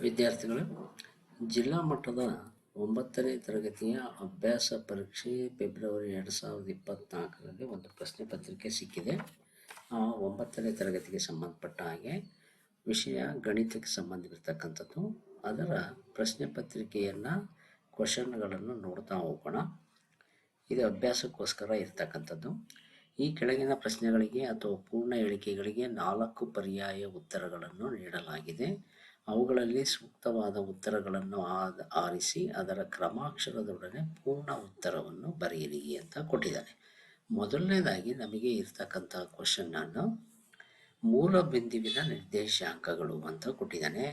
ವಿದ್ಯಾರ್ಥಿಗಳು, ಜಿಲ್ಲಾ ಮಟ್ಟದ ಒಂಬತ್ತನೇ ತರಗತಿಯ ಅಭ್ಯಾಸ ಪರೀಕ್ಷೆ ಫೆಬ್ರವರಿ ಎರಡು ಸಾವಿರದ ಇಪ್ಪತ್ತ್ನಾಲ್ಕರಲ್ಲಿ ಒಂದು ಪ್ರಶ್ನೆ ಪತ್ರಿಕೆ ಸಿಕ್ಕಿದೆ. ಆ ಒಂಬತ್ತನೇ ತರಗತಿಗೆ ಸಂಬಂಧಪಟ್ಟ ಹಾಗೆ ವಿಷಯ ಗಣಿತಕ್ಕೆ ಸಂಬಂಧಿಸಿರ್ತಕ್ಕಂಥದ್ದು. ಅದರ ಪ್ರಶ್ನೆ ಪತ್ರಿಕೆಯನ್ನು ಕ್ವಶನ್ಗಳನ್ನು ನೋಡ್ತಾ ಹೋಗೋಣ. ಇದು ಅಭ್ಯಾಸಕ್ಕೋಸ್ಕರ ಇರ್ತಕ್ಕಂಥದ್ದು. ಈ ಕೆಳಗಿನ ಪ್ರಶ್ನೆಗಳಿಗೆ ಅಥವಾ ಪೂರ್ಣ ಹೇಳಿಕೆಗಳಿಗೆ ನಾಲ್ಕು ಪರ್ಯಾಯ ಉತ್ತರಗಳನ್ನು ನೀಡಲಾಗಿದೆ. ಅವುಗಳಲ್ಲಿ ಸೂಕ್ತವಾದ ಉತ್ತರಗಳನ್ನು ಆರಿಸಿ ಅದರ ಕ್ರಮಾಕ್ಷರದೊಡನೆ ಪೂರ್ಣ ಉತ್ತರವನ್ನು ಬರೆಯಿರಿ ಅಂತ ಕೊಟ್ಟಿದ್ದಾನೆ. ಮೊದಲನೇದಾಗಿ ನಮಗೆ ಇರ್ತಕ್ಕಂಥ ಕ್ವಶನ್ನನ್ನು ಮೂಲ ಬಿಂದುವಿನ ನಿರ್ದೇಶಾಂಕಗಳು ಅಂತ ಕೊಟ್ಟಿದ್ದಾನೆ.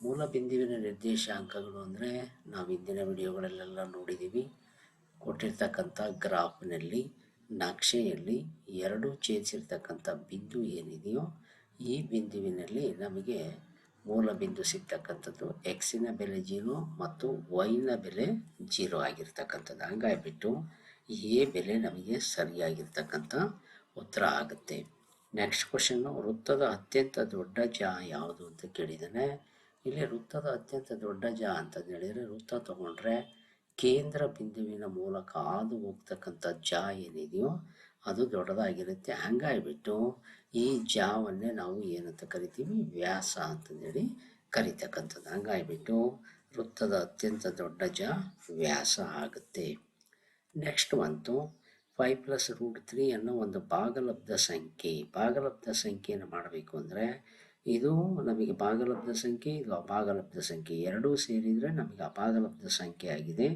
ಮೂಲ ಬಿಂದುವಿನ ನಿರ್ದೇಶಾಂಕಗಳು ಅಂದರೆ ನಾವು ಹಿಂದಿನ ವಿಡಿಯೋಗಳಲ್ಲೆಲ್ಲ ನೋಡಿದ್ದೀವಿ. ಕೊಟ್ಟಿರ್ತಕ್ಕಂಥ ಗ್ರಾಫ್ನಲ್ಲಿ, ನಕ್ಷೆಯಲ್ಲಿ ಎರಡು ಛೇದಿಸಿರ್ತಕ್ಕಂಥ ಬಿಂದು ಏನಿದೆಯೋ ಈ ಬಿಂದುವಿನಲ್ಲಿ ನಮಗೆ ಮೂಲ ಬಿಂದು ಸಿಗ್ತಕ್ಕಂಥದ್ದು ಎಕ್ಸಿನ ಬೆಲೆ ಜೀರೋ ಮತ್ತು ವೈನ ಬೆಲೆ ಜೀರೋ ಆಗಿರ್ತಕ್ಕಂಥದ್ದು. ಹಂಗಾಗಿಬಿಟ್ಟು ಎ ಬೆಲೆ ನಮಗೆ ಸರಿಯಾಗಿರ್ತಕ್ಕಂಥ ಉತ್ತರ ಆಗುತ್ತೆ. ನೆಕ್ಸ್ಟ್ ಕ್ವಶನ್ನು ವೃತ್ತದ ಅತ್ಯಂತ ದೊಡ್ಡ ಜ ಯಾವುದು ಅಂತ ಕೇಳಿದ್ದಾನೆ. ಇಲ್ಲಿ ವೃತ್ತದ ಅತ್ಯಂತ ದೊಡ್ಡ ಜ ಅಂತ ಹೇಳಿದರೆ ವೃತ್ತ ತಗೊಂಡ್ರೆ ಕೇಂದ್ರ ಬಿಂದುವಿನ ಮೂಲಕ ಹಾದು ಹೋಗ್ತಕ್ಕಂಥ ಜ ಏನಿದೆಯೋ ಅದು ದೊಡ್ಡದಾಗಿರುತ್ತೆ. ಹಂಗಾಗಿಬಿಟ್ಟು ಈ ಜಾವನ್ನೇ ನಾವು ಏನಂತ ಕರಿತೀವಿ? ವ್ಯಾಸ ಅಂತಂದೇಳಿ ಕರಿತಕ್ಕಂಥದ್ದು. ಹಂಗಾಗಿಬಿಟ್ಟು ವೃತ್ತದ ಅತ್ಯಂತ ದೊಡ್ಡ ಜ ವ್ಯಾಸ ಆಗುತ್ತೆ. ನೆಕ್ಸ್ಟ್ ಬಂತು. ಫೈವ್ ಪ್ಲಸ್ ರೂಟ್ ತ್ರೀ ಅನ್ನೋ ಒಂದು ಭಾಗಲಬ್ಧ ಸಂಖ್ಯೆ. ಭಾಗಲಬ್ಧ ಸಂಖ್ಯೆಯನ್ನು ಮಾಡಬೇಕು ಅಂದರೆ ಇದು ನಮಗೆ ಭಾಗಲಬ್ಧ ಸಂಖ್ಯೆ, ಇದು ಅಭಾಗಲಬ್ಧ ಸಂಖ್ಯೆ. ಎರಡೂ ಸೇರಿದರೆ ನಮಗೆ ಅಭಾಗಲಬ್ಧ ಸಂಖ್ಯೆ ಆಗಿದೆ.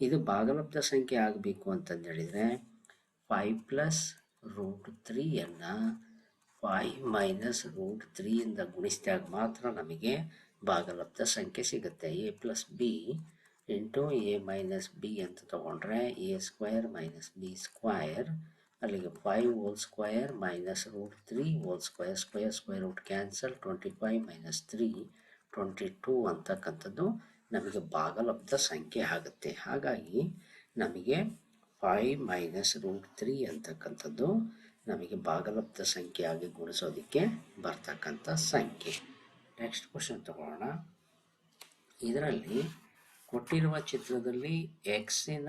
ಇದು ಭಾಗಲಬ್ಧ ಸಂಖ್ಯೆ ಆಗಬೇಕು ಅಂತಂದು ಹೇಳಿದರೆ ಫೈವ್ ಪ್ಲಸ್ ರೂಟ್ ತ್ರೀಯನ್ನು ಫೈವ್ ಮೈನಸ್ ರೂಟ್ ತ್ರೀಯಿಂದ ಗುಣಿಸಿದಾಗ ಮಾತ್ರ ನಮಗೆ ಭಾಗಲಬ್ಧ ಸಂಖ್ಯೆ ಸಿಗುತ್ತೆ. A plus B into A minus B ಅಂತ ತೊಗೊಂಡ್ರೆ A square minus B square ಅಲ್ಲಿಗೆ five whole square minus root three whole square square square root cancel twenty five minus three twenty two ಅಂತಕ್ಕಂಥದ್ದು ನಮಗೆ ಭಾಗಲಬ್ಧ ಸಂಖ್ಯೆ ಆಗುತ್ತೆ. ಹಾಗಾಗಿ ನಮಗೆ ಫೈವ್ ಮೈನಸ್ ರೂಟ್ ತ್ರೀ ಅಂತಕ್ಕಂಥದ್ದು ನಮಗೆ ಭಾಗಲಬ್ಧ ಆಗಿ ಗುಣಿಸೋದಕ್ಕೆ ಬರ್ತಕ್ಕಂಥ ಸಂಖ್ಯೆ. ನೆಕ್ಸ್ಟ್ ಕ್ವಶನ್ ತಗೊಳ್ಳೋಣ. ಇದರಲ್ಲಿ ಕೊಟ್ಟಿರುವ ಚಿತ್ರದಲ್ಲಿ ಎಕ್ಸಿನ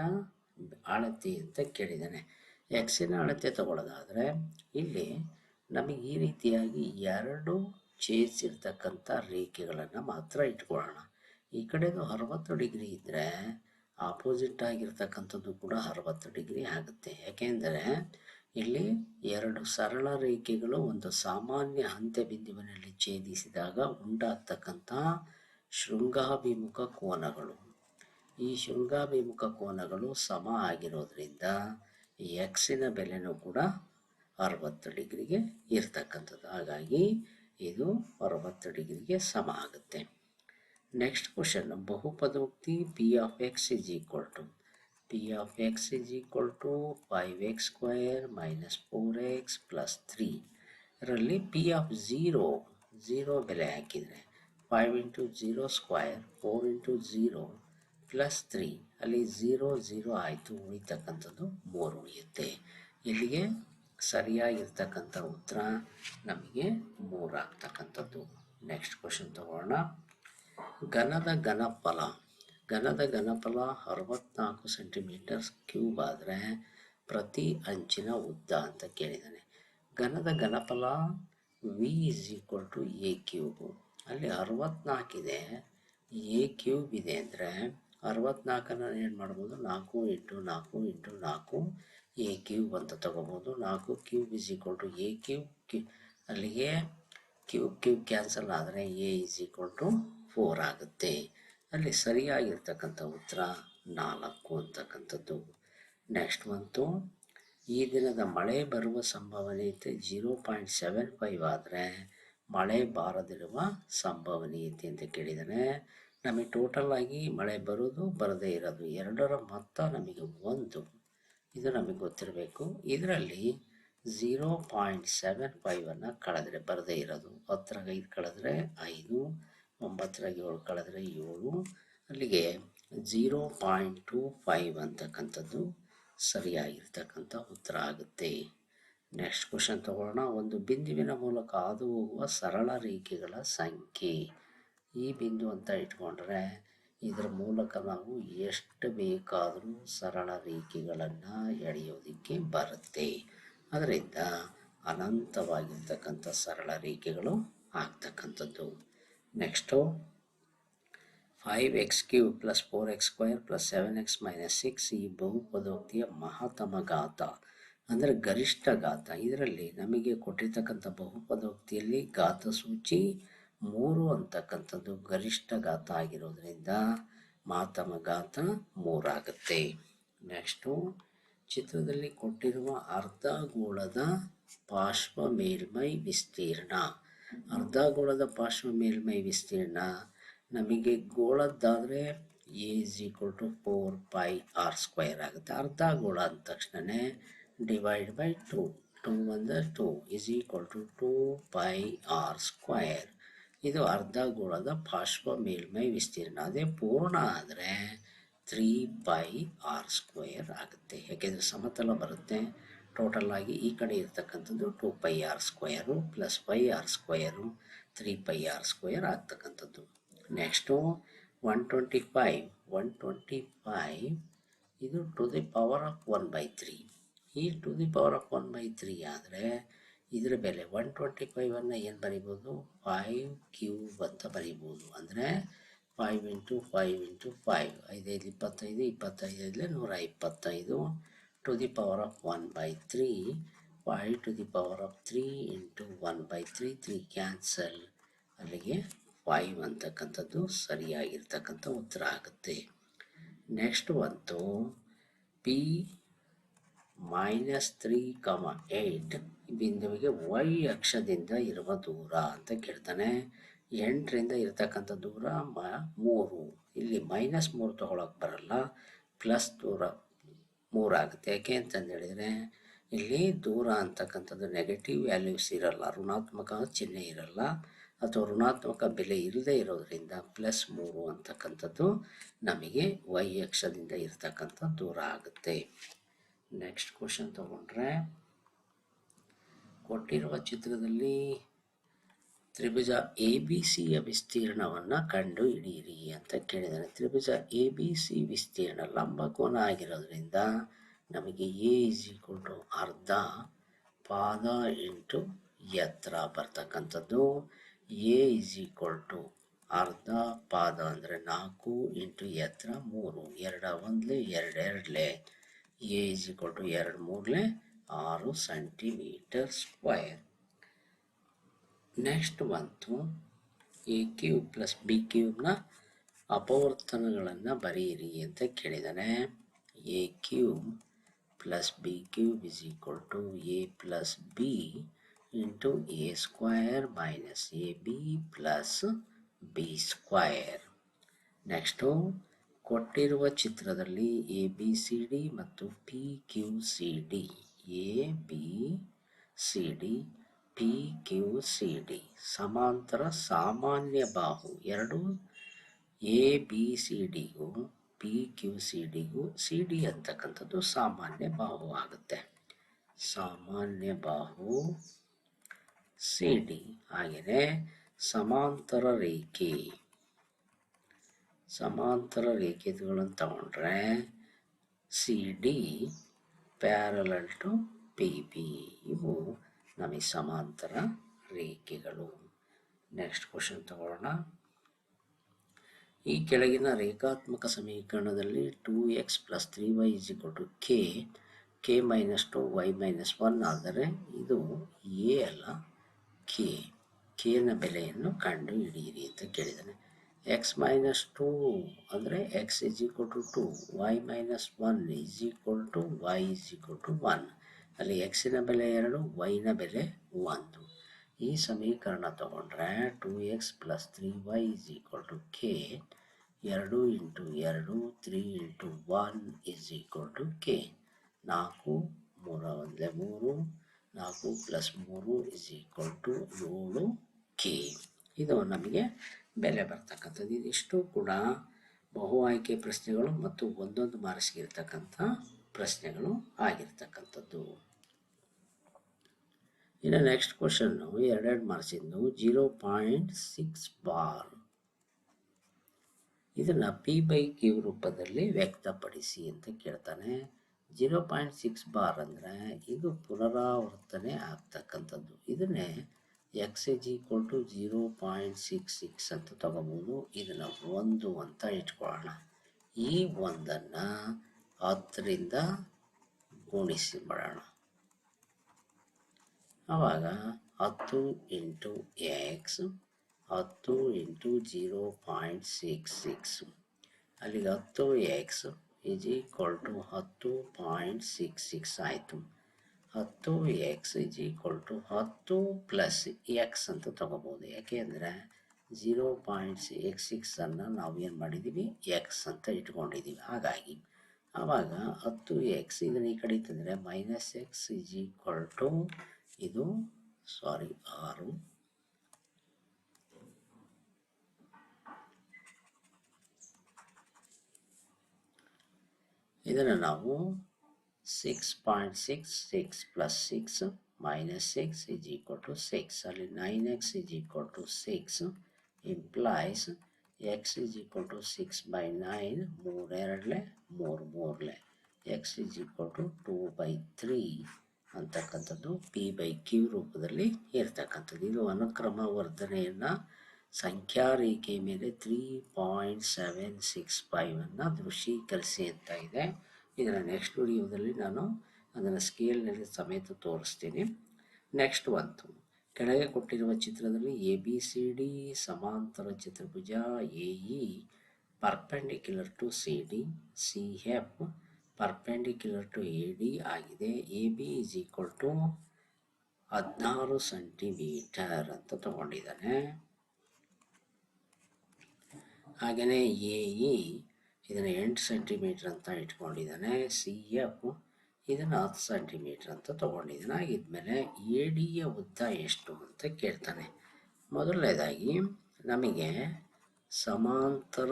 ಅಳತೆ ಅಂತ ಕೇಳಿದ್ದಾನೆ. ಎಕ್ಸಿನ ಅಳತೆ ತಗೊಳ್ಳೋದಾದರೆ ಇಲ್ಲಿ ನಮಗೆ ಈ ರೀತಿಯಾಗಿ ಎರಡು ಛೇದಿಸಿರ್ತಕ್ಕಂಥ ರೇಖೆಗಳನ್ನು ಮಾತ್ರ ಇಟ್ಕೊಳ್ಳೋಣ. ಈ ಕಡೆದು ಅರವತ್ತು ಡಿಗ್ರಿ ಇದ್ದರೆ ಆಪೋಸಿಟ್ ಆಗಿರ್ತಕ್ಕಂಥದ್ದು ಕೂಡ ಅರವತ್ತು ಡಿಗ್ರಿ ಆಗುತ್ತೆ. ಯಾಕೆಂದರೆ ಇಲ್ಲಿ ಎರಡು ಸರಳ ರೇಖೆಗಳು ಒಂದು ಸಾಮಾನ್ಯ ಅಂತ್ಯ ಬಿಂದುವಿನಲ್ಲಿ ಛೇದಿಸಿದಾಗ ಉಂಟಾಗ್ತಕ್ಕಂಥ ಶೃಂಗಾಭಿಮುಖ ಕೋನಗಳು. ಈ ಶೃಂಗಾಭಿಮುಖ ಕೋನಗಳು ಸಮ ಆಗಿರೋದ್ರಿಂದ ಎಕ್ಸಿನ ಬೆಲೆನೂ ಕೂಡ ಅರವತ್ತು ಡಿಗ್ರಿಗೆ ಇರ್ತಕ್ಕಂಥದ್ದು. ಹಾಗಾಗಿ ಇದು ಅರವತ್ತು ಡಿಗ್ರಿಗೆ ಸಮ ಆಗುತ್ತೆ. Next question ಬಹುಪದೋಕ್ತಿ P of X is equal to P of X is equal to five X square minus four X plus three ಇದರಲ್ಲಿ ಪಿ ಆಫ್ ಝೀರೋ ಝೀರೋ ಬೆಲೆ ಹಾಕಿದರೆ five into zero square four into zero plus three ಅಲ್ಲಿ zero zero ಆಯಿತು, ಉಳಿತಕ್ಕಂಥದ್ದು ಮೂರು ಉಳಿಯುತ್ತೆ. ಇಲ್ಲಿಗೆ ಸರಿಯಾಗಿರ್ತಕ್ಕಂಥ ಉತ್ತರ ನಮಗೆ ಮೂರು ಆಗ್ತಕ್ಕಂಥದ್ದು. ನೆಕ್ಸ್ಟ್ ಕ್ವಶನ್ ತಗೊಳ್ಳೋಣ ಘನದ ಘನಫಲ ಘನದ ಘನಫಲ ಅರವತ್ನಾಲ್ಕು ಸೆಂಟಿಮೀಟರ್ಸ್ ಕ್ಯೂಬ್ ಆದರೆ ಪ್ರತಿ ಅಂಚಿನ ಉದ್ದ ಅಂತ ಕೇಳಿದ್ದಾನೆ ಘನದ ಘನಫಲ V is equal to A cube ಅಲ್ಲಿ ಅರವತ್ನಾಲ್ಕಿದೆ ಎ ಕ್ಯೂಬ್ ಇದೆ ಅಂದರೆ ಅರವತ್ನಾಲ್ಕನ್ನು ಏನು ಮಾಡ್ಬೋದು? ನಾಲ್ಕು ಇಂಟು ನಾಲ್ಕು ಇಂಟು ನಾಲ್ಕು ಎ ಕ್ಯೂಬ್ ಅಂತ ತಗೋಬೋದು. ನಾಲ್ಕು cube is equal to A cube cube ಅಲ್ಲಿಗೆ ಕ್ಯೂಬ್ ಕ್ಯೂಬ್ ಕ್ಯಾನ್ಸಲ್ ಆದರೆ A is equal to four ಆಗುತ್ತೆ. ಅಲ್ಲಿ ಸರಿಯಾಗಿರ್ತಕ್ಕಂಥ ಉತ್ತರ ನಾಲ್ಕು ಅಂತಕ್ಕಂಥದ್ದು. ನೆಕ್ಸ್ಟ್ ಬಂತು. ಈ ದಿನದ ಮಳೆ ಬರುವ ಸಂಭವನೀಯತೆ ಜೀರೋ ಪಾಯಿಂಟ್ ಸೆವೆನ್ ಫೈವ್ ಆದರೆ ಮಳೆ ಬಾರದಿರುವ ಸಂಭವನೀಯತೆ ಅಂತ ಕೇಳಿದರೆ ನಮಗೆ ಟೋಟಲ್ ಆಗಿ ಮಳೆ ಬರೋದು ಬರದೇ ಇರೋದು ಎರಡರ ಮೊತ್ತ ನಮಗೆ ಒಂದು. ಇದು ನಮಗೆ ಗೊತ್ತಿರಬೇಕು. ಇದರಲ್ಲಿ ಝೀರೋ ಪಾಯಿಂಟ್ ಸೆವೆನ್ ಫೈವನ್ನು ಕಳೆದ್ರೆ ಬರದೇ ಇರೋದು. ಹತ್ತರ ಐದು ಕಳೆದ್ರೆ ಐದು. ಒಂಬತ್ತರಾಗ ಏಳು ಕಳೆದ್ರೆ ಏಳು. ಅಲ್ಲಿಗೆ ಜೀರೋ ಪಾಯಿಂಟ್ ಟು ಫೈವ್ ಅಂತಕ್ಕಂಥದ್ದು ಸರಿಯಾಗಿರ್ತಕ್ಕಂಥ ಉತ್ತರ ಆಗುತ್ತೆ. ನೆಕ್ಸ್ಟ್ ಕ್ವಶನ್ ತಗೊಳ್ಳೋಣ. ಒಂದು ಬಿಂದುವಿನ ಮೂಲಕ ಹಾದು ಹೋಗುವ ಸರಳ ರೇಖೆಗಳ ಸಂಖ್ಯೆ. ಈ ಬಿಂದು ಅಂತ ಇಟ್ಕೊಂಡ್ರೆ ಇದರ ಮೂಲಕ ನಾವು ಎಷ್ಟು ಬೇಕಾದರೂ ಸರಳ ರೇಖೆಗಳನ್ನು ಎಳೆಯೋದಕ್ಕೆ ಬರುತ್ತೆ. ಅದರಿಂದ ಅನಂತವಾಗಿರ್ತಕ್ಕಂಥ ಸರಳ ರೇಖೆಗಳು ಆಗ್ತಕ್ಕಂಥದ್ದು. Next five X cube plus four X square plus seven X minus six ಈ ಬಹುಪದೋಕ್ತಿಯ ಮಹತ್ತಮ ಘಾತ, ಅಂದರೆ ಗರಿಷ್ಠ ಘಾತ. ಇದರಲ್ಲಿ ನಮಗೆ ಕೊಟ್ಟಿರ್ತಕ್ಕಂಥ ಬಹುಪದೋಕ್ತಿಯಲ್ಲಿ ಘಾತ ಸೂಚಿ ಮೂರು ಅಂತಕ್ಕಂಥದ್ದು ಗರಿಷ್ಠ ಘಾತ ಆಗಿರೋದ್ರಿಂದ ಮಹತ್ತಮ ಘಾತ ಮೂರಾಗುತ್ತೆ. ನೆಕ್ಸ್ಟು, ಚಿತ್ರದಲ್ಲಿ ಕೊಟ್ಟಿರುವ ಅರ್ಧಗೋಳದ ಪಾರ್ಶ್ವ ಮೇಲ್ಮೈ ವಿಸ್ತೀರ್ಣ. ಅರ್ಧಗೋಳದ ಪಾರ್ಶ್ವ ಮೇಲ್ಮೈ ವಿಸ್ತೀರ್ಣ ನಮಗೆ ಗೋಳದ್ದಾದರೆ is equal to four pi R square ಆಗುತ್ತೆ. ಅರ್ಧ ಗೋಳ ಅಂದ ತಕ್ಷಣವೇ ಡಿವೈಡ್ ಬೈ ಟು ಟು ಅಂದರೆ two is equal to two pi R square ಇದು ಅರ್ಧ ಗೋಳದ ಪಾರ್ಶ್ವ ಮೇಲ್ಮೈ ವಿಸ್ತೀರ್ಣ. ಅದೇ ಪೂರ್ಣ ಆದರೆ ತ್ರೀ ಪೈ ಆರ್ ಸ್ಕ್ವೈರ್ ಆಗುತ್ತೆ. ಯಾಕೆಂದರೆ ಸಮತಲ ಬರುತ್ತೆ. ಟೋಟಲ್ ಆಗಿ ಈ ಕಡೆ ಇರ್ತಕ್ಕಂಥದ್ದು two pi R square plus pi R square three pi R square ಆಗ್ತಕ್ಕಂಥದ್ದು. Next one twenty five, one twenty five, ಇದು to the power of one by three. ಈ to the power of one by three ಆದರೆ ಇದರ ಬೆಲೆ one twenty ಫೈವನ್ನು ಏನು ಬರಿಬೋದು? Five cube ಅಂತ ಬರಿಬೋದು. ಅಂದರೆ five into five into five. ಐದೈದು ಇಪ್ಪತ್ತೈದು ಇಪ್ಪತ್ತೈದೈದಲೇ ನೂರ ಇಪ್ಪತ್ತೈದು. To the power of one by three five to the power of three into one by three three cancel ಅಲ್ಲಿಗೆ ಫೈವ್ ಅಂತಕ್ಕಂಥದ್ದು ಸರಿಯಾಗಿರ್ತಕ್ಕಂಥ ಉತ್ತರ ಆಗುತ್ತೆ. ನೆಕ್ಸ್ಟ್ ಬಂತು. P minus three comma eight ಬಿಂದುವಿಗೆ ವೈ ಅಕ್ಷದಿಂದ ಇರುವ ದೂರ ಅಂತ ಕೇಳ್ತಾನೆ. ಎಂಟರಿಂದ ಇರತಕ್ಕಂಥ ದೂರ ಮ ಮೂರು. ಇಲ್ಲಿ ಮೈನಸ್ ಮೂರು ತೊಗೊಳಕ್ಕೆ ಬರಲ್ಲ. ಪ್ಲಸ್ ದೂರ ಮೂರಾಗುತ್ತೆ. ಯಾಕೆ ಅಂತಂದು ಹೇಳಿದರೆ, ಇಲ್ಲಿ ದೂರ ಅಂತಕ್ಕಂಥದ್ದು ನೆಗೆಟಿವ್ ವ್ಯಾಲ್ಯೂಸ್ ಇರಲ್ಲ, ಋಣಾತ್ಮಕ ಚಿಹ್ನೆ ಇರಲ್ಲ, ಅಥವಾ ಋಣಾತ್ಮಕ ಬೆಲೆ ಇಲ್ಲದೆ ಇರೋದ್ರಿಂದ ಪ್ಲಸ್ ಮೂರು ಅಂತಕ್ಕಂಥದ್ದು ನಮಗೆ ವೈ ಅಕ್ಷದಿಂದ ಇರತಕ್ಕಂಥ ದೂರ ಆಗುತ್ತೆ. ನೆಕ್ಸ್ಟ್ ಕ್ವಶನ್ ತಗೊಂಡ್ರೆ, ಕೊಟ್ಟಿರುವ ಚಿತ್ರದಲ್ಲಿ ತ್ರಿಭುಜ ಎ ಬಿ ಸಿಯ ವಿಸ್ತೀರ್ಣವನ್ನು ಕಂಡು ಹಿಡಿಯಿರಿ ಅಂತ ಕೇಳಿದ್ದಾನೆ ತ್ರಿಭುಜ ಎ ಬಿ ಸಿ ವಿಸ್ತೀರ್ಣ ಲಂಬಕೋನ ಆಗಿರೋದ್ರಿಂದ ನಮಗೆ ಎ ಇಸ್ ಈಕ್ವಲ್ ಟು ಅರ್ಧ ಪಾದ ಇಂಟು ಎತ್ತರ ಬರ್ತಕ್ಕಂಥದ್ದು. ಎ ಇಸ್ ಈಕ್ವಲ್ ಟು ಅರ್ಧ ಪಾದ ಅಂದರೆ ನಾಲ್ಕು ಇಂಟು ಎತ್ತರ ಮೂರು. ಎರಡ ಒಂದ್ಲೆ ಎರಡೆರಡ್ಲೆ ಎ ಇಸ್ ಈಕ್ವಲ್ ಟು ಎರಡು ಮೂರಲೆ, ಆರು ಸೆಂಟಿಮೀಟರ್ ಸ್ಕ್ವಯರ್ ನೆಕ್ಸ್ಟ್ ಬಂತು ಎ ಕ್ಯೂಬ್ ಪ್ಲಸ್ ಬಿ ಕ್ಯೂಬ್ನ ಅಪವರ್ತನಗಳನ್ನು ಬರೆಯಿರಿ ಅಂತ ಕೇಳಿದ್ದಾನೆ A cube plus B cube is equal to A plus B into A square minus A B plus B square next ಕೊಟ್ಟಿರುವ ಚಿತ್ರದಲ್ಲಿ ಎ ಬಿ ಸಿ ಡಿ ಮತ್ತು P Q C D A B C D P Q C, D. ಸಮಾಂತರ ಸಾಮಾನ್ಯ ಬಾಹು ಎರಡು, A, B, C ಡಿಗೂ P, Q, C ಡಿಗೂ C, D ಅಂತಕ್ಕಂಥದ್ದು ಸಾಮಾನ್ಯ ಬಾಹು ಆಗುತ್ತೆ. ಸಾಮಾನ್ಯ ಬಾಹು ಸಿ, ಡಿ. ಹಾಗೆಯೇ ಸಮಾಂತರ ರೇಖೆ. ಸಮಾಂತರ ರೇಖೆಗಳನ್ನು ತಗೊಂಡ್ರೆ C, D, parallel to P, B. ಇವು ನಮಗೆ ಸಮಾಂತರ ರೇಖೆಗಳು. ನೆಕ್ಸ್ಟ್ ಕ್ವಶನ್ ತಗೊಳ್ಳೋಣ ಈ ಕೆಳಗಿನ ರೇಖಾತ್ಮಕ ಸಮೀಕರಣದಲ್ಲಿ two X plus three Y is equal to K K minus two Y minus one ಆದರೆ ಇದು ಎ ಅಲ್ಲ ಕೆ ಕೆನ ಬೆಲೆಯನ್ನು ಕಂಡು ಹಿಡಿಯಿರಿ ಅಂತ ಕೇಳಿದ್ದಾನೆ ಎಕ್ಸ್ ಮೈನಸ್ ಟು ಅಂದರೆ X is equal to two Y minus one is equal to Y is equal to one ಅಲ್ಲಿ ಎಕ್ಸಿನ ಬೆಲೆ ಎರಡು ವೈನ ಬೆಲೆ ಒಂದು. ಈ ಸಮೀಕರಣ ತಗೊಂಡ್ರೆ two x plus three y is equal to k ಎರಡು ಇಂಟು ಎರಡು three into one is equal to k ನಾಲ್ಕು, ಮೂರ ಒಂದೇ ಮೂರು, ನಾಲ್ಕು ಪ್ಲಸ್ ಮೂರು ಇಸ್ ಈಕ್ವಲ್ ಟು ಏಳು ಕೆ ಇದು ನಮಗೆ ಬೆಲೆ ಬರ್ತಕ್ಕಂಥದ್ದು. ಇದಿಷ್ಟು ಕೂಡ ಬಹು ಆಯ್ಕೆ ಪ್ರಶ್ನೆಗಳು ಮತ್ತು ಒಂದೊಂದು ಮಾರ್ಕ್ಸ್ಗೆ ಇರ್ತಕ್ಕಂಥ ಪ್ರಶ್ನೆಗಳು ಆಗಿರ್ತಕ್ಕಂಥದ್ದು. ಇನ್ನು ನೆಕ್ಸ್ಟ್ ಕ್ವಶನ್ನು ಎರಡೆರಡು ಮಾರ್ಕ್ಸಿಂದು ಜೀರೋ ಪಾಯಿಂಟ್ ಸಿಕ್ಸ್ ಬಾರ್ ಇದನ್ನು ಪಿ ಬೈ ಕ್ಯೂ ರೂಪದಲ್ಲಿ ವ್ಯಕ್ತಪಡಿಸಿ ಅಂತ ಕೇಳ್ತಾನೆ. ಜೀರೋ ಪಾಯಿಂಟ್ ಸಿಕ್ಸ್ ಬಾರ್ ಅಂದರೆ ಇದು ಪುನರಾವರ್ತನೆ ಆಗ್ತಕ್ಕಂಥದ್ದು. ಇದನ್ನೇ x is equal to zero point six six ಅಂತ ತಗೋಬೋದು. ಇದನ್ನು ಒಂದು ಅಂತ ಇಟ್ಕೊಳ್ಳೋಣ. ಈ ಒಂದನ್ನು ಹತ್ತರಿಂದ ಗುಣಿಸಿ ಮಾಡೋಣ. ಆವಾಗ ಹತ್ತು ಇಂಟು ಎಕ್ಸ್, ಹತ್ತು into zero point six six. ಅಲ್ಲಿಗೆ ಹತ್ತು ಎಕ್ಸ್ ಈಸ್ ಈಕ್ವಲ್ ಟು ಹತ್ತು ಪಾಯಿಂಟ್ ಸಿಕ್ಸ್ ಸಿಕ್ಸ್ ಆಯಿತು. ಹತ್ತು ಎಕ್ಸ್ ಈಸ್ ಈಕ್ವಲ್ ಟು ಹತ್ತು ಪ್ಲಸ್ ಎಕ್ಸ್ ಅಂತ ತಗೋಬೋದು. ಯಾಕೆ ಅಂದರೆ ಜೀರೋ ಪಾಯಿಂಟ್ ಸಿಕ್ಸ್ ಸಿಕ್ಸನ್ನು ನಾವು ಏನು ಮಾಡಿದ್ದೀವಿ ಎಕ್ಸ್ ಅಂತ ಇಟ್ಕೊಂಡಿದ್ದೀವಿ ಹಾಗಾಗಿ ಆವಾಗ ಹತ್ತು ಎಕ್ಸ್ ಇದನ್ನು ಈ ಕಡೆ ತಂದರೆ minus x is equal to ಇದು ಸಾರಿ ಆರು. ಇದನ್ನು ನಾವು six point six six plus six minus six is equal to six ಅಲ್ಲಿ nine x is equal to six implies x is equal to six by nine ಮೂರೆರಡಲೆ ಮೂರು ಮೂರಲೆ. X is equal to two by three ಅಂತಕ್ಕಂಥದ್ದು P by Q ರೂಪದಲ್ಲಿ ಇರ್ತಕ್ಕಂಥದ್ದು. ಇದು ಅನುಕ್ರಮ ವರ್ಧನೆಯನ್ನು ಸಂಖ್ಯಾ ರೇಖೆ ಮೇಲೆ ತ್ರೀ ಪಾಯಿಂಟ್ ಸೆವೆನ್ ಸಿಕ್ಸ್ ಫೈವನ್ನು ದೃಶ್ಯೀಕರಿಸಿ ಅಂತ ಇದೆ. ಇದರ ನೆಕ್ಸ್ಟ್ ವಿಡಿಯೋದಲ್ಲಿ ನಾನು ಅದನ್ನು ಸ್ಕೇಲ್ನಲ್ಲಿ ಸಮೇತ ತೋರಿಸ್ತೀನಿ. ನೆಕ್ಸ್ಟ್ ಒಂದು ಕೆಳಗೆ ಕೊಟ್ಟಿರುವ ಚಿತ್ರದಲ್ಲಿ ಎ ಬಿ ಸಿ ಡಿ ಸಮಾಂತರ ಚತುರ್ಭುಜ A E perpendicular to C D C F perpendicular to A D ಆಗಿದೆ. A B is equal to ಹದಿನಾರು ಸೆಂಟಿಮೀಟರ್ ಅಂತ ತಗೊಂಡಿದ್ದಾನೆ. ಹಾಗೆಯೇ ಎ ಇ ಇದನ್ನು ಎಂಟು ಸೆಂಟಿಮೀಟರ್ ಅಂತ ಇಟ್ಕೊಂಡಿದ್ದಾನೆ. ಸಿ ಎಫ್ ಇದನ್ನು ಹತ್ತು ಸೆಂಟಿಮೀಟರ್ ಅಂತ ತೊಗೊಂಡಿದ್ದಾನೆ. ಆಗಿದ್ಮೇಲೆ ಎ ಡಿಯ ಉದ್ದ ಎಷ್ಟು ಅಂತ ಕೇಳ್ತಾನೆ. ಮೊದಲನೇದಾಗಿ ನಮಗೆ ಸಮಾಂತರ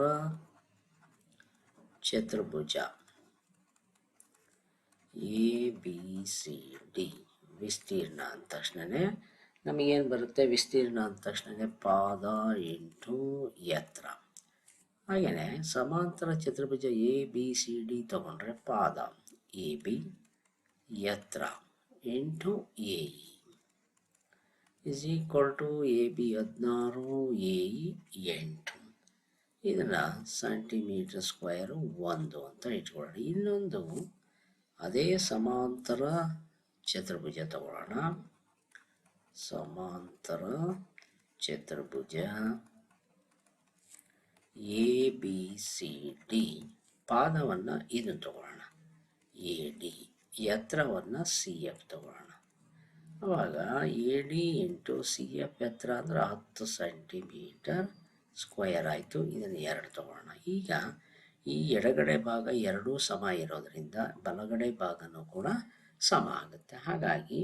ಚತುರ್ಭುಜ ಎ ಬಿ ಸಿ ಡಿ ವಿಸ್ತೀರ್ಣ ಅಂದ ತಕ್ಷಣವೇ ನಮಗೇನು ಬರುತ್ತೆ? ವಿಸ್ತೀರ್ಣ ಅಂದ ತಕ್ಷಣವೇ ಪಾದ ಎಂಟು ಎತ್ತರ. ಹಾಗೆಯೇ ಸಮಾಂತರ ಚತುರ್ಭುಜ ಎ ಬಿ ಸಿ ಡಿ ತಗೊಂಡ್ರೆ ಪಾದ. ಎ ಬಿ ಎತ್ತರ. ಎಂಟು A E is equal to A B ಹದಿನಾರು ಎ ಇ ಎಂಟು. ಇದನ್ನು ಸೆಂಟಿಮೀಟರ್ ಸ್ಕ್ವೇರು ಒಂದು ಅಂತ ಇಟ್ಕೊಳ್ಳೋಣ. ಇನ್ನೊಂದು ಅದೇ ಸಮಾಂತರ ಚತುರ್ಭುಜ ತಗೊಳ್ಳೋಣ. ಸಮಾಂತರ ಚತುರ್ಭುಜ ಎ ಬಿ ಸಿ ಡಿ ಪಾದವನ್ನು ಇದನ್ನು ತಗೊಳ್ಳೋಣ. ಎ ಡಿ ಎತ್ತರವನ್ನು ಸಿ ಎಫ್ ತಗೊಳ್ಳೋಣ. ಅವಾಗ A D into C F ಎತ್ತರ ಅಂದರೆ ಹತ್ತು ಸೆಂಟಿಮೀಟರ್ ಸ್ಕ್ವಯರ್ ಆಯಿತು. ಇದನ್ನು ಎರಡು ತಗೊಳ್ಳೋಣ. ಈಗ ಈ ಎಡಗಡೆ ಭಾಗ ಎರಡೂ ಸಮ ಇರೋದರಿಂದ ಬಲಗಡೆ ಭಾಗನೂ ಕೂಡ ಸಮ ಆಗುತ್ತೆ. ಹಾಗಾಗಿ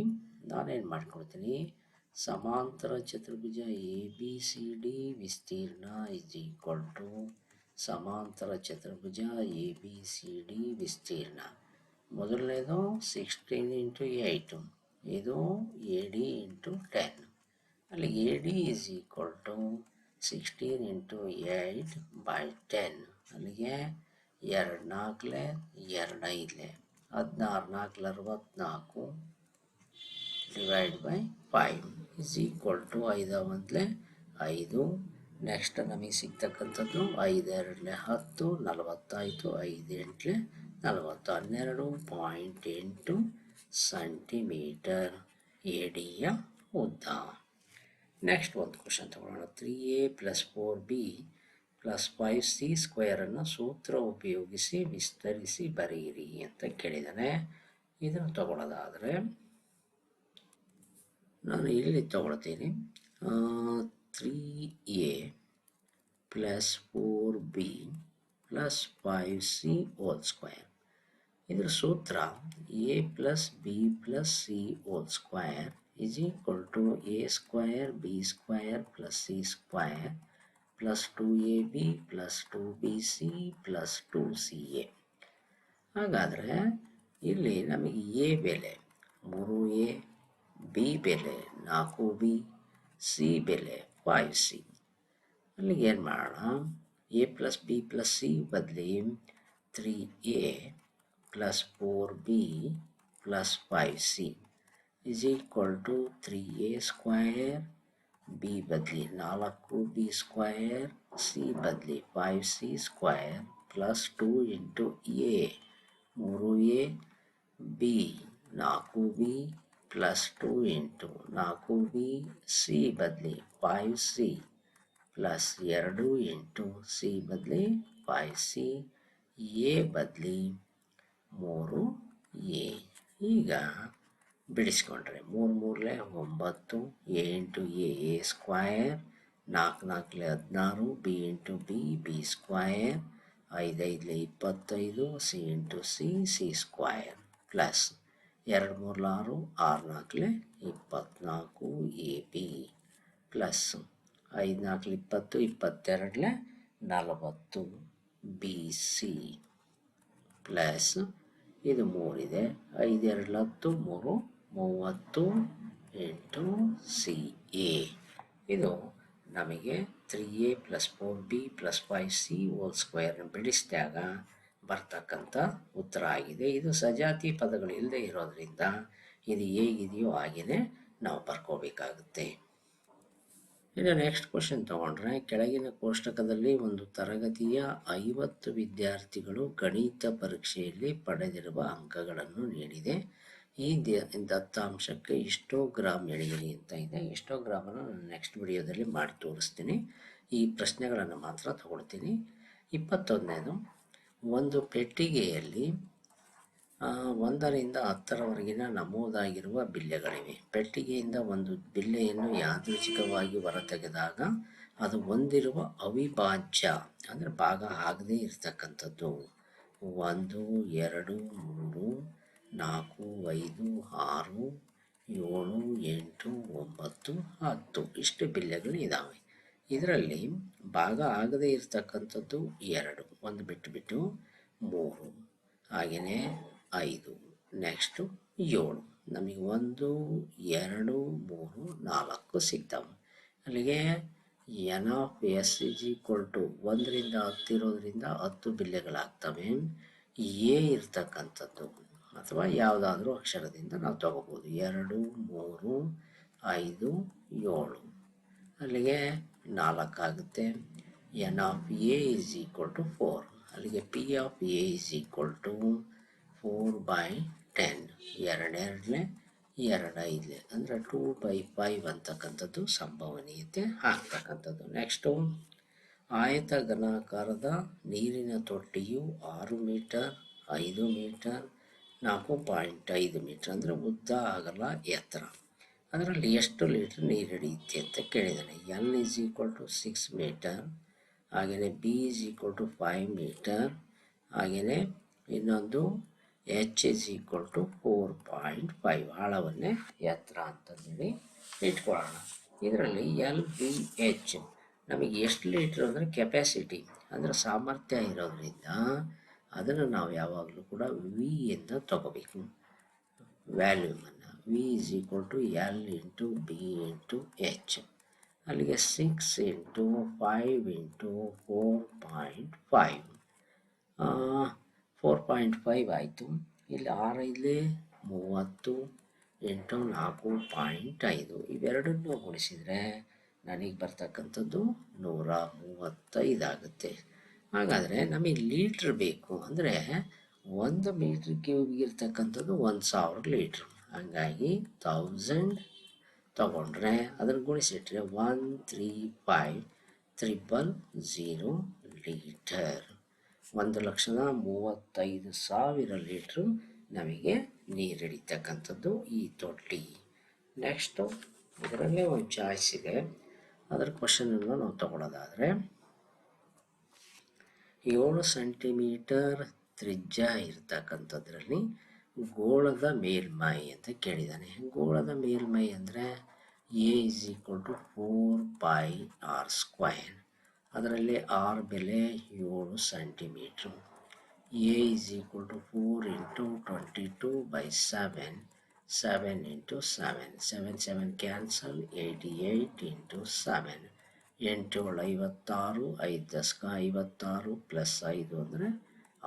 ನಾನೇನು ಮಾಡ್ಕೊಳ್ತೀನಿ? ಸಮಾಂತರ ಚತುರ್ಭುಜ ಎ ಬಿ ಸಿ ಡಿ ವಿಸ್ತೀರ್ಣ ಇಸ್ ಈಕ್ವಲ್ ಟು ಸಮಾಂತರ ಚತುರ್ಭುಜ ಎ ಬಿ ಸಿ ಡಿ ವಿಸ್ತೀರ್ಣ. ಮೊದಲನೇದು ಸಿಕ್ಸ್ಟೀನ್ ಇಂಟು ಏಯ್ಟು ಇದು ಎ ಡಿ ಇಂಟು ಟೆನ್ ಅಲ್ಲಿ A D is equal to sixteen into eight by ten ಅಲ್ಲಿಗೆ ಎರಡು ನಾಲ್ಕಲೆ, ಎರಡು ಐದಲೆ. ಹದಿನಾರು ನಾಲ್ಕಲೆ ಅರವತ್ನಾಲ್ಕು divide by five is equal to ಐದು ಒಂದಲೆ ಐದು. ನೆಕ್ಸ್ಟ್ ನಮಗೆ ಸಿಗ್ತಕ್ಕಂಥದ್ದು ಐದು ಎರಡಲೆ ಹತ್ತು, ನಲವತ್ತಾಯಿತು ಐದು ಎಂಟಲೆ ನಲವತ್ತು. ಹನ್ನೆರಡು ಪಾಯಿಂಟ್ ಎಂಟು ಸೆಂಟಿಮೀಟರ್ ಎಡಿಯ ಉದ್ದ. ನೆಕ್ಸ್ಟ್ ಒಂದು ಕ್ವಶನ್ ತಗೊಳ್ಳೋಣ three A plus four B plus five C ಸ್ಕ್ವೇರನ್ನು ಸೂತ್ರ ಉಪಯೋಗಿಸಿ ವಿಸ್ತರಿಸಿ ಬರೆಯಿರಿ ಅಂತ ಕೇಳಿದ್ದಾನೆ ಇದನ್ನು ತಗೊಳ್ಳೋದಾದರೆ ನಾನು ಇಲ್ಲಿ ತಗೊಳ್ತೀನಿ. Three A plus four B plus five C whole square ಇದರ ಸೂತ್ರ A plus B plus C whole square is equal to A square B square plus C square plus two A B plus two B C plus two C A ಹಾಗಾದರೆ ಇಲ್ಲಿ ನಮಗೆ A ಬೆಲೆ, ಮೂರು A B ಬೆಲೆ, ನಾಲ್ಕು B C ಬೆಲೆ five C ಅಲ್ಲಿಗೆ ಏನು ಮಾಡೋಣ? A plus B plus C ಬದಲಿ three A plus four B plus five C equal to three A square B ಬದಲಿ ನಾಲ್ಕು ಬಿ ಸ್ಕ್ವಯರ್ ಸಿ ಬದಲಿ five C square plus two into A ಮೂರು A B ನಾಲ್ಕು B plus two into ನಾಲ್ಕು B C ಬದಲಿ five C plus ಎರಡು into C ಬದಲಿ five C A ಬದಲಿ ಮೂರು ಎ ಈಗ ಬಿಡಿಸ್ಕೊಂಡ್ರೆ. ಮೂರು ಮೂರಲೆ ಒಂಬತ್ತು A into A A square ನಾಲ್ಕು ನಾಲ್ಕಲೆ ಹದಿನಾರು, B into B B square ಐದೈದಲೆ ಇಪ್ಪತ್ತೈದು, C into C C square plus ಎರಡು ಮೂರಲ ಆರು ಆರು ನಾಲ್ಕಲೆ ಇಪ್ಪತ್ನಾಲ್ಕು ಎ, ಬಿ ಪ್ಲಸ್ ಐದು ನಾಲ್ಕಲೆ ಇಪ್ಪತ್ತು, ಇಪ್ಪತ್ತೆರಡಲೆ ನಲವತ್ತು ಬಿ, ಸಿ ಪ್ಲಸ್ ಇದು ಮೂರಿದೆ. ಐದೆರಡು ಹತ್ತು ಮೂರು ಮೂವತ್ತು, ಎಂಟು, ಸಿ, ಎ. ಇದು ನಮಗೆ three A plus four B plus five C whole ಸ್ಕ್ವೇರ್ನ ಬಿಡಿಸಿದಾಗ ಬರ್ತಕ್ಕಂಥ ಉತ್ತರ ಆಗಿದೆ. ಇದು ಸಜಾತಿ ಪದಗಳು ಇಲ್ಲದೆ ಇರೋದ್ರಿಂದ ಇದು ಹೇಗಿದೆಯೋ ಹಾಗೆಯೇ ನಾವು ಬರ್ಕೋಬೇಕಾಗುತ್ತೆ. ಇನ್ನು ನೆಕ್ಸ್ಟ್ ಕ್ವಶನ್ ತಗೊಂಡ್ರೆ, ಕೆಳಗಿನ ಕೋಷ್ಟಕದಲ್ಲಿ ಒಂದು ತರಗತಿಯ ಐವತ್ತು ವಿದ್ಯಾರ್ಥಿಗಳು ಗಣಿತ ಪರೀಕ್ಷೆಯಲ್ಲಿ ಪಡೆದಿರುವ ಅಂಕಗಳನ್ನು ನೀಡಿದೆ. ಈ ದೇ ದತ್ತಾಂಶಕ್ಕೆ ಎಷ್ಟೋ ಗ್ರಾಮ್ ಎಳೆಯಿರಿ ಅಂತ ಇದೆ. ಎಷ್ಟೋ ಗ್ರಾಮನ್ನು ನಾನು ನೆಕ್ಸ್ಟ್ ವಿಡಿಯೋದಲ್ಲಿ ಮಾಡಿ ತೋರಿಸ್ತೀನಿ. ಈ ಪ್ರಶ್ನೆಗಳನ್ನು ಮಾತ್ರ ತಗೊಳ್ತೀನಿ. ಇಪ್ಪತ್ತೊಂದನೇದು, ಒಂದು ಪೆಟ್ಟಿಗೆಯಲ್ಲಿ ಒಂದರಿಂದ ಹತ್ತರವರೆಗಿನ ನಮೂದಾಗಿರುವ ಬಿಲ್ಲೆಗಳಿವೆ. ಪೆಟ್ಟಿಗೆಯಿಂದ ಒಂದು ಬಿಲ್ಲೆಯನ್ನು ಯಾದೃಚ್ಛಿಕವಾಗಿ ಹೊರತೆಗೆದಾಗ ಅದು ಹೊಂದಿರುವ ಅವಿಭಾಜ್ಯ, ಅಂದರೆ ಭಾಗ ಆಗದೇ ಇರತಕ್ಕಂಥದ್ದು. ಒಂದು, ಎರಡು, ಮೂರು ನಾಲ್ಕು, ಐದು, ಆರು, ಏಳು, ಎಂಟು, ಒಂಬತ್ತು, ಹತ್ತು ಇಷ್ಟು ಬಿಲ್ಲೆಗಳು ಇದ್ದಾವೆ ಇದರಲ್ಲಿ ಭಾಗ ಆಗದೇ ಇರತಕ್ಕಂಥದ್ದು ಎರಡು. ಒಂದು ಬಿಟ್ಟು ಬಿಟ್ಟು ಮೂರು. ಹಾಗೆಯೇ ಐದು. ನೆಕ್ಸ್ಟು ಏಳು. ನಮಗೆ ಒಂದು, ಎರಡು, ಮೂರು, ನಾಲ್ಕು ಸಿಗ್ತಾವೆ. ಅಲ್ಲಿಗೆ n of S is equal to ಒಂದರಿಂದ ಹತ್ತಿರೋದ್ರಿಂದ ಹತ್ತು ಬಿಲ್ಲೆಗಳಾಗ್ತವೆ. ಎ ಇರ್ತಕ್ಕಂಥದ್ದು. ಅಥವಾ ಯಾವುದಾದ್ರೂ ಅಕ್ಷರದಿಂದ ನಾವು ತಗೋಬೋದು. ಎರಡು, ಮೂರು, ಐದು, ಏಳು. ಅಲ್ಲಿಗೆ ನಾಲ್ಕಾಗುತ್ತೆ n of A is equal to four ಅಲ್ಲಿಗೆ P of A is equal to four by ten ಎರಡೆರಡಲೆ ಎರಡು ಐದಲೆ ಅಂದರೆ ಟೂ ಬೈ ಫೈವ್ ಅಂತಕ್ಕಂಥದ್ದು ಸಂಭವನೀಯತೆ ಆಗ್ತಕ್ಕಂಥದ್ದು. ನೆಕ್ಸ್ಟು ಆಯತ ಘನಾಕಾರದ ನೀರಿನ ತೊಟ್ಟಿಯು ಆರು ಮೀಟರ್, ಐದು ಮೀಟರ್ ನಾಲ್ಕು ಪಾಯಿಂಟ್ ಐದು ಮೀಟ್ರ್ ಅಂದರೆ ಉದ್ದ ಆಗಲ್ಲ, ಎತ್ತರ. ಅದರಲ್ಲಿ ಎಷ್ಟು ಲೀಟ್ರ್ ನೀರು ಹಿಡಿಯುತ್ತೆ ಅಂತ ಕೇಳಿದ್ದಾನೆ L is equal to six metre ಹಾಗೆಯೇ B is equal to five metre ಹಾಗೆಯೇ ಇನ್ನೊಂದು H is equal to four point five ಆಳವನ್ನೇ ಎತ್ತರ ಅಂತಂದೇಳಿ ಇಟ್ಕೊಳ್ಳೋಣ. ಇದರಲ್ಲಿ ಎಲ್ ಬಿ ಎಚ್ ನಮಗೆ ಎಷ್ಟು ಲೀಟ್ರ್ ಅಂದರೆ ಕೆಪ್ಯಾಸಿಟಿ ಅಂದರೆ ಸಾಮರ್ಥ್ಯ ಇರೋದ್ರಿಂದ ಅದನ್ನು ನಾವು ಯಾವಾಗಲೂ ಕೂಡ ವಿ ಅಂತ ತಗೋಬೇಕು. ವ್ಯಾಲ್ಯೂಮನ್ನು V is equal to L into B into H ಅಲ್ಲಿಗೆ six into five into four point five four point five ಆಯಿತು. ಇಲ್ಲಿ ಆರೈದಲೇ ಮೂವತ್ತು ಎಂಟು ನಾಲ್ಕು ಪಾಯಿಂಟ್ ಐದು. ಇವೆರಡನ್ನು ಗುಣಿಸಿದರೆ ನನಗೆ ಬರ್ತಕ್ಕಂಥದ್ದು ನೂರ ಮೂವತ್ತೈದು ಆಗುತ್ತೆ. ಹಾಗಾದರೆ ನಮಗೆ ಲೀಟ್ರ್ ಬೇಕು ಅಂದರೆ ಒಂದು ಮೀಟ್ರ್ ಕ್ಯೂಬ್ಗೆ ಇರ್ತಕ್ಕಂಥದ್ದು ಒಂದು ಸಾವಿರ ಲೀಟ್ರ್. ಹಾಗಾಗಿ ತೌಸಂಡ್ ತಗೊಂಡ್ರೆ ಅದನ್ನು ಗುಣಿಸಿಟ್ರೆ one three five triple zero litre. ಒಂದು ಲಕ್ಷದ ಮೂವತ್ತೈದು ಸಾವಿರ ಲೀಟ್ರು ನಮಗೆ ನೀರು ಹಿಡಿತಕ್ಕಂಥದ್ದು ಈ ತೊಟ್ಟಿ. ನೆಕ್ಸ್ಟು ಇದರಲ್ಲೇ ಒಂದು ಚಾಯ್ಸ್ ಇದೆ. ಅದರ ಕ್ವಶನನ್ನು ನಾವು ತಗೊಳ್ಳೋದಾದರೆ ಏಳು ಸೆಂಟಿಮೀಟರ್ ತ್ರಿಜ್ಯ ಇರ್ತಕ್ಕಂಥದ್ರಲ್ಲಿ ಗೋಳದ ಮೇಲ್ಮೈ ಅಂತ ಕೇಳಿದ್ದಾನೆ. ಗೋಳದ ಮೇಲ್ಮೈ ಅಂದರೆ A is equal to four pi r square ಅದರಲ್ಲಿ ಆರ್ ಬೆಲೆ ಏಳು centimetre. A is equal to four into twenty two by seven seven into seven seven seven cancel eighty eight into seven ಎಂಟೇಳು ಐವತ್ತಾರು ಐದು ದಶಕ ಐವತ್ತಾರು ಪ್ಲಸ್ ಐದು ಅಂದರೆ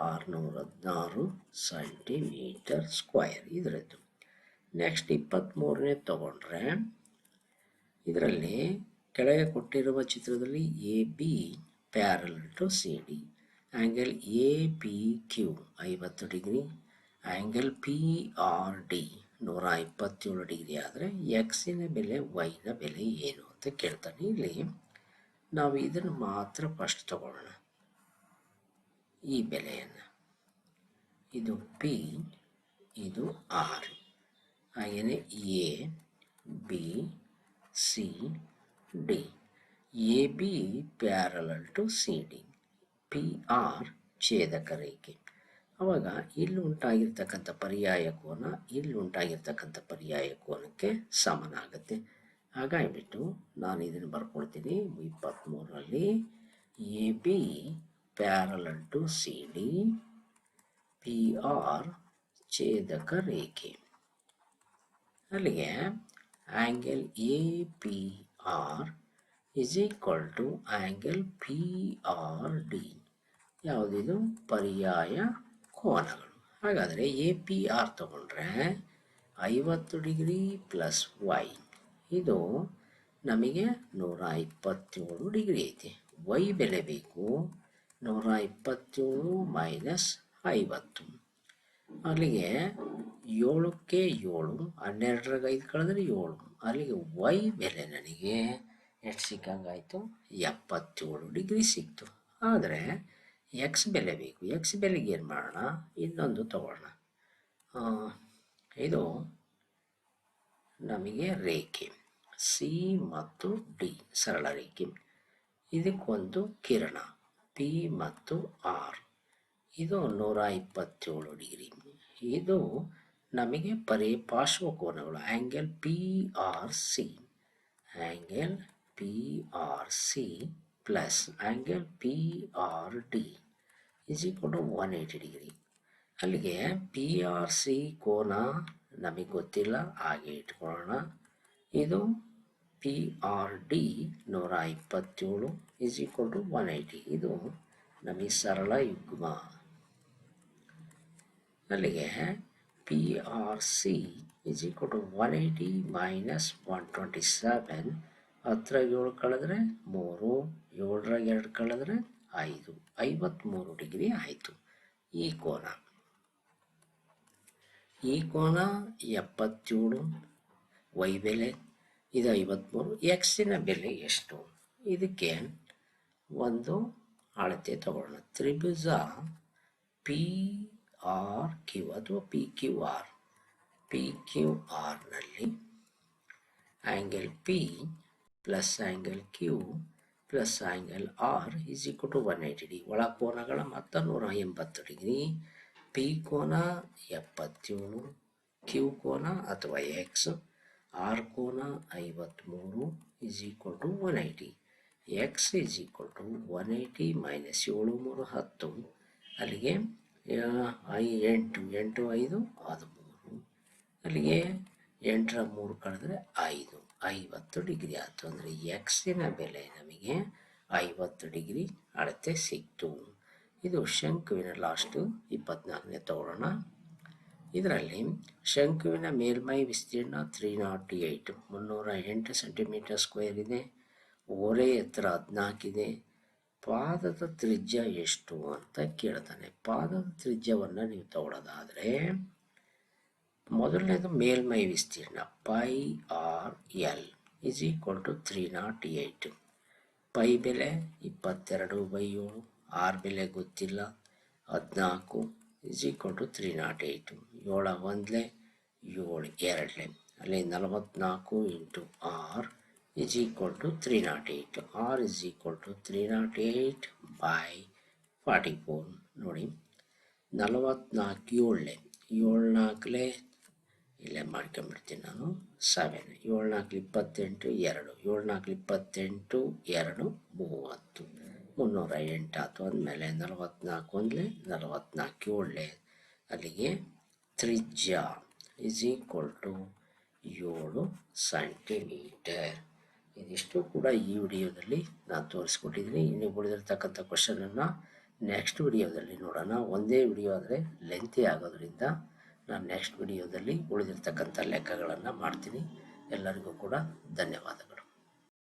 ಆರುನೂರ ಹದಿನಾರು ಸೆಂಟಿಮೀಟರ್ ಸ್ಕ್ವಯರ್ ಇದರದ್ದು. ನೆಕ್ಸ್ಟ್ ಇಪ್ಪತ್ತ್ಮೂರನೇ ತಗೊಂಡ್ರೆ, ಇದರಲ್ಲಿ ಕೆಳಗೆ ಕೊಟ್ಟಿರುವ ಚಿತ್ರದಲ್ಲಿ A B parallel to C D angle A P Q ಐವತ್ತು degree angle P R D ನೂರ ಇಪ್ಪತ್ತೇಳು ಡಿಗ್ರಿ ಆದರೆ ಎಕ್ಸಿನ ಬೆಲೆ ವೈನ ಬೆಲೆ ಏನು ಅಂತ ಕೇಳ್ತಾನೆ ಇಲ್ಲಿ. ನಾವು ಇದನ್ನು ಮಾತ್ರ ಫಸ್ಟ್ ತಗೊಳ್ಳೋಣ. ಈ ಬೆಲೆಯನ್ನು. ಇದು ಪಿ ಇದು ಆರ್ ಹಾಗೆಯೇ A B C D A B parallel to C D P R ಛೇದಕ ರೇಖೆ. ಅವಾಗ ಇಲ್ಲಿ ಉಂಟಾಗಿರ್ತಕ್ಕಂಥ ಪರ್ಯಾಯ ಕೋನ, ಇಲ್ಲಿ ಉಂಟಾಗಿರ್ತಕ್ಕಂಥ ಪರ್ಯಾಯ ಕೋನಕ್ಕೆ ಸಮನಾಗುತ್ತೆ. ಹಾಗಾಗಿಬಿಟ್ಟು ನಾನು ಇದನ್ನು ಬರ್ಕೊಳ್ತೀನಿ ಇಪ್ಪತ್ತ್ಮೂರರಲ್ಲಿ A B parallel to C D P R ಛೇದಕ ರೇಖೆ. ಅಲ್ಲಿಗೆ angle A P R is equal to angle P R D. ಯಾವುದಿದು? ಪರ್ಯಾಯ ಕೋನಗಳು. ಹಾಗಾದರೆ ಎ ಪಿ ಆರ್ ತಗೊಂಡ್ರೆ ಐವತ್ತು ಡಿಗ್ರಿ ಪ್ಲಸ್ ವೈ. ಇದು ನಮಗೆ ನೂರ ಇಪ್ಪತ್ತೇಳು ಡಿಗ್ರಿ ಐತಿ. ವೈ ಬೆಲೆ ಬೇಕು. ನೂರ ಇಪ್ಪತ್ತೇಳು ಮೈನಸ್ ಐವತ್ತು. ಅಲ್ಲಿಗೆ ಏಳಕ್ಕೆ ಏಳು, ಹನ್ನೆರಡರಾಗ ಐದು ಕಳೆದ್ರೆ ಏಳು. ಅಲ್ಲಿಗೆ ವೈ ಬೆಲೆ ನನಗೆ ಎಷ್ಟು ಸಿಕ್ಕಂಗಾಯಿತು ಎಪ್ಪತ್ತೇಳು ಡಿಗ್ರಿ ಸಿಕ್ತು. ಆದರೆ ಎಕ್ಸ್ ಬೆಲೆ ಬೇಕು. ಎಕ್ಸ್ ಬೆಲೆಗೆ ಏನು ಮಾಡೋಣ? ಇನ್ನೊಂದು ತಗೊಳ್ಳೋಣ. ಇದು ನಮಗೆ ರೇಖೆ. ಸಿ ಮತ್ತು ಡಿ ಸರಳ ರೇಖೆ. ಇದಕ್ಕೊಂದು ಕಿರಣ. ಪಿ ಮತ್ತು ಆರ್ ಇದು ನೂರ ಇಪ್ಪತ್ತೇಳು ಡಿಗ್ರಿ. ಇದು ನಮಗೆ ಪರಿ ಪಾರ್ಶ್ವಕೋನಗಳು. Angle P R C angle P R C plus angle P R D is equal to one eighty degree ಅಲ್ಲಿಗೆ ಪಿ ಆರ್ ಸಿ ಕೋನ ನಮಗೆ ಗೊತ್ತಿಲ್ಲ, ಹಾಗೆ ಇಟ್ಕೊಳ್ಳೋಣ. ಇದು ಪಿ ಆರ್ ಡಿ ನೂರ ಇಪ್ಪತ್ತೇಳು is equal to one eighty ಇದು ನಮಗೆ ಸರಳ ಯುಗ್ಮ. ಅಲ್ಲಿಗೆ P R C is equal to one eighty minus one twenty seven ಹತ್ತರಾಗ ಏಳು ಕಳೆದ್ರೆ ಮೂರು, ಏಳರಾಗ ಎರಡು ಕಳೆದ್ರೆ ಐದು. ಐವತ್ತ್ಮೂರು ಡಿಗ್ರಿ ಆಯಿತು. ಈ ಕೋನ. ಈ ಕೋನ ಎಪ್ಪತ್ತೇಳು, ವೈ ಬೆಲೆ, ಇದು ಐವತ್ತ್ಮೂರು ಎಕ್ಸಿನ ಬೆಲೆ ಎಷ್ಟು? ಇದಕ್ಕೆ ಒಂದು ಅಳತೆ ತಗೊಳ್ಳೋಣ. ತ್ರಿಭುಜ ಪಿ ಆರ್ ಕ್ಯೂ ಅಥವಾ P Q R P Q ಆರ್ನಲ್ಲಿ angle P plus angle Q plus angle R is equal to one eighty degree ಒಳ ಕೋನಗಳ ಮೊತ್ತ ನೂರ ಎಂಬತ್ತು ಡಿಗ್ರಿ ಪಿ ಕೋನ ಎಪ್ಪತ್ತೇಳು, ಕ್ಯೂ ಕೋನ ಅಥವಾ ಎಕ್ಸ್ ಆರ್ ಕೋನ ಐವತ್ತ್ಮೂರು is equal to one eighty x is equal to one eighty minus ಏಳು ಮೂರು ಹತ್ತು. ಅಲ್ಲಿಗೆ ಐ, ಎಂಟು ಎಂಟು ಐದು, ಹದಿಮೂರು. ಅಲ್ಲಿಗೆ ಎಂಟರ ಮೂರು ಕಳೆದ್ರೆ ಐದು. ಐವತ್ತು ಡಿಗ್ರಿ ಆಯಿತು. ಅಂದರೆ ಎಕ್ಸಿನ ಬೆಲೆ ನಮಗೆ ಐವತ್ತು ಡಿಗ್ರಿ ಅಳತೆ ಸಿಕ್ತು. ಇದು ಶಂಕುವಿನ ಲಾಸ್ಟು ಇಪ್ಪತ್ನಾಲ್ಕನೇ ತಗೊಳ್ಳೋಣ ಇದರಲ್ಲಿ ಶಂಕುವಿನ ಮೇಲ್ಮೈ ವಿಸ್ತೀರ್ಣ ತ್ರೀ ನಾಟ್ ಏಯ್ಟ್ ಮುನ್ನೂರ ಎಂಟು ಸೆಂಟಿಮೀಟರ್ ಸ್ಕ್ವೇರ್ ಇದೆ. ಓರೆ ಎತ್ತರ ಹದಿನಾಲ್ಕಿದೆ ಪಾದದ ತ್ರಿಜ್ಯ ಎಷ್ಟು ಅಂತ ಕೇಳ್ತಾನೆ. ಪಾದದ ತ್ರಿಜ್ಯವನ್ನು ನೀವು ತಗೊಳ್ಳೋದಾದರೆ ಮೊದಲನೇದು ಮೇಲ್ಮೈ ವಿಸ್ತೀರ್ಣ pi R L is equal to three nought eight pi ಬೆಲೆ ಇಪ್ಪತ್ತೆರಡು ಬೈ ಏಳು. ಆರ್ ಬೆಲೆ ಗೊತ್ತಿಲ್ಲ. ಹದಿನಾಲ್ಕು is equal to three nought eight ಏಳ ಒಂದಲೇ, ಏಳು ಎರಡಲೇ. ಅಲ್ಲಿ ನಲವತ್ತ್ನಾಲ್ಕು into R is equal to three nought eight R is equal to three nought eight by forty four ನೋಡಿ ನಲವತ್ತ್ನಾಲ್ಕು ಏಳಲೇ. ಏಳು ನಾಲ್ಕಲೇ ಇಲ್ಲೇ ಮಾಡ್ಕೊಂಬಿಡ್ತೀನಿ ನಾನು ಸೆವೆನ್ ಏಳು ನಾಲ್ಕು ಇಪ್ಪತ್ತೆಂಟು ಎರಡು. ಏಳು ನಾಲ್ಕು ಇಪ್ಪತ್ತೆಂಟು ಎರಡು ಮೂವತ್ತು. ಮುನ್ನೂರ ಎಂಟು ಆಯ್ತು. ಅಂದಮೇಲೆ ನಲವತ್ತ್ನಾಲ್ಕು ಒಂದಲೇ ನಲವತ್ತ್ನಾಲ್ಕು ಏಳಲೆ ಅಲ್ಲಿಗೆ ತ್ರಿಜ್ಯ ಈಸ್ ಈಕ್ವಲ್ ಟು ಏಳು ಸೆಂಟಿಮೀಟರ್ ಇದಿಷ್ಟು ಕೂಡ ಈ ವಿಡಿಯೋದಲ್ಲಿ ನಾನು ತೋರಿಸ್ಕೊಟ್ಟಿದ್ದೀನಿ. ಇನ್ನು ಉಳಿದಿರ್ತಕ್ಕಂಥ ಕ್ವಶನನ್ನು ನೆಕ್ಸ್ಟ್ ವಿಡಿಯೋದಲ್ಲಿ ನೋಡೋಣ. ಒಂದೇ ವಿಡಿಯೋ ಆದರೆ ಲೆಂತಿ ಆಗೋದ್ರಿಂದ ನಾನು ನೆಕ್ಸ್ಟ್ ವಿಡಿಯೋದಲ್ಲಿ ಉಳಿದಿರ್ತಕ್ಕಂಥ ಲೆಕ್ಕಗಳನ್ನು ಮಾಡ್ತೀನಿ. ಎಲ್ಲರಿಗೂ ಕೂಡ ಧನ್ಯವಾದಗಳು.